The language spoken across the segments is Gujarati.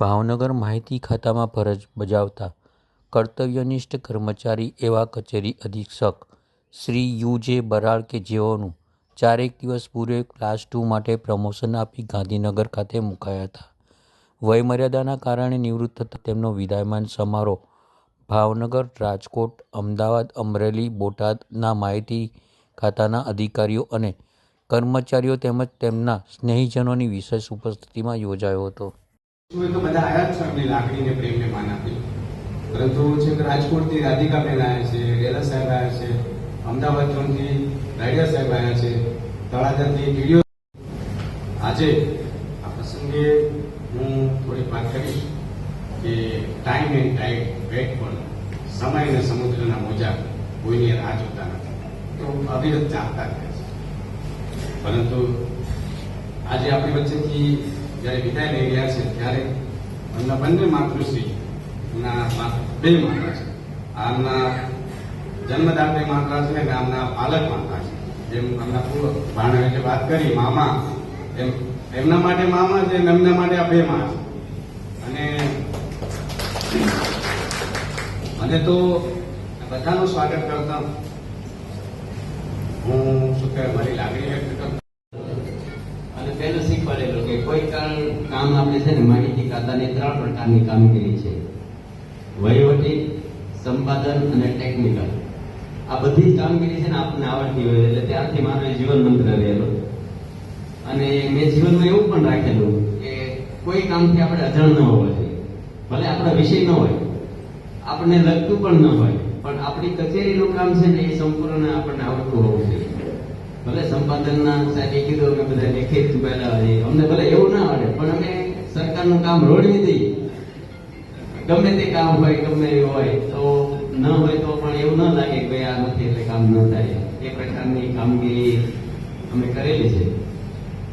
ભાવનગર માહિતી ખાતામાં ફરજ બજાવતા કર્તવ્યનિષ્ઠ કર્મચારી એવા કચેરી અધિક્ષક શ્રી યુ જે બરાળ કે જેઓનું ચારેક દિવસ પૂર્વે ક્લાસ ટુ માટે પ્રમોશન આપી ગાંધીનગર ખાતે મુકાયા હતા. વયમર્યાદાના કારણે નિવૃત્ત થતા તેમનો વિદાયમાન સમારોહ ભાવનગર, રાજકોટ, અમદાવાદ, અમરેલી, બોટાદના માહિતી ખાતાના અધિકારીઓ અને કર્મચારીઓ તેમજ તેમના સ્નેહીજનોની વિશેષ ઉપસ્થિતિમાં યોજાયો હતો. તો બધા આયા જ છે એમની લાગણીને પ્રેમને માન આપી પરંતુ છેક રાજકોટથી રાધિકાબેન આવ્યા છે, રેલા સાહેબ આવ્યા છે, અમદાવાદ ઝોનથી રાયડિયા સાહેબ આવ્યા છે, તળાજાથી વીડિયો આજે આ પ્રસંગે હું થોડીક વાત કરીશ કે ટાઈમ એન્ડ ટાઈમ વેટ પણ સમય અને સમુદ્રના મોજા કોઈની રાહ જોતા નથી. તો અવિરત ચાલતા રહે છે. પરંતુ આજે આપણી વચ્ચેથી જ્યારે વિદાય લઈ રહ્યા છે, ત્યારે એમના બંને માતૃશ્રી એમના બે માતા છે. આમના જન્મદાત્રી માતા છે અને આમના પાલક માતા છે. જેમ એમના પૂર્વ ભાણા વાત કરી, મામા. એમ, એમના માટે મામા છે એમના માટે આ બે મા છે. અને મને તો બધાનું સ્વાગત કરતા હું શું કહેવાય, મારી લાગણી વ્યક્ત કરતો અને પહેલું કે કોઈ કામ આપણે છે ને માહિતી ખાતાની ત્રણ પ્રકારની કામગીરી છે. વહીવટી, સંપાદન અને ટેકનિકલ. આ બધી કામગીરી છે ને આપણને આવડતી હોય એટલે ત્યારથી મારો જીવન મંત્ર રહેલું અને મેં જીવનમાં એવું પણ રાખેલું કે કોઈ કામથી આપણે અજાણ ન હોવા જોઈએ. ભલે આપણો વિષય ન હોય, આપણને લગતું પણ ન હોય, પણ આપણી કચેરીનું કામ છે ને એ સંપૂર્ણ આપણને આવડતું હોવું જોઈએ. ભલે સંપાદનના સાહેબે કીધું અમે બધા લેખિત પહેલા અમને ભલે એવું ના આવડે, પણ અમે સરકારનું કામ રોડવી દઈએ ગમે તે કામ હોય, ગમે એ હોય, તો ન હોય તો પણ એવું ન લાગે કે આ નથી એટલે કામ ન થાય. એ પ્રકારની કામગીરી અમે કરેલી છે.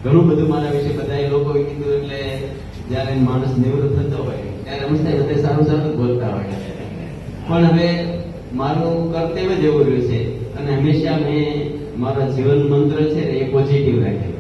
ઘણું બધું મારા વિશે બધા લોકોએ કીધું એટલે જ્યારે માણસ નિવૃત્ત થતો હોય, ત્યારે હંમેશા બધા સારું સારું બોલતા હોય. પણ હવે મારું કર્તવ્ય જ એવું રહ્યું છે અને હંમેશા મેં મારા જીવન મંત્ર છે એ પોઝિટિવ રાખેલું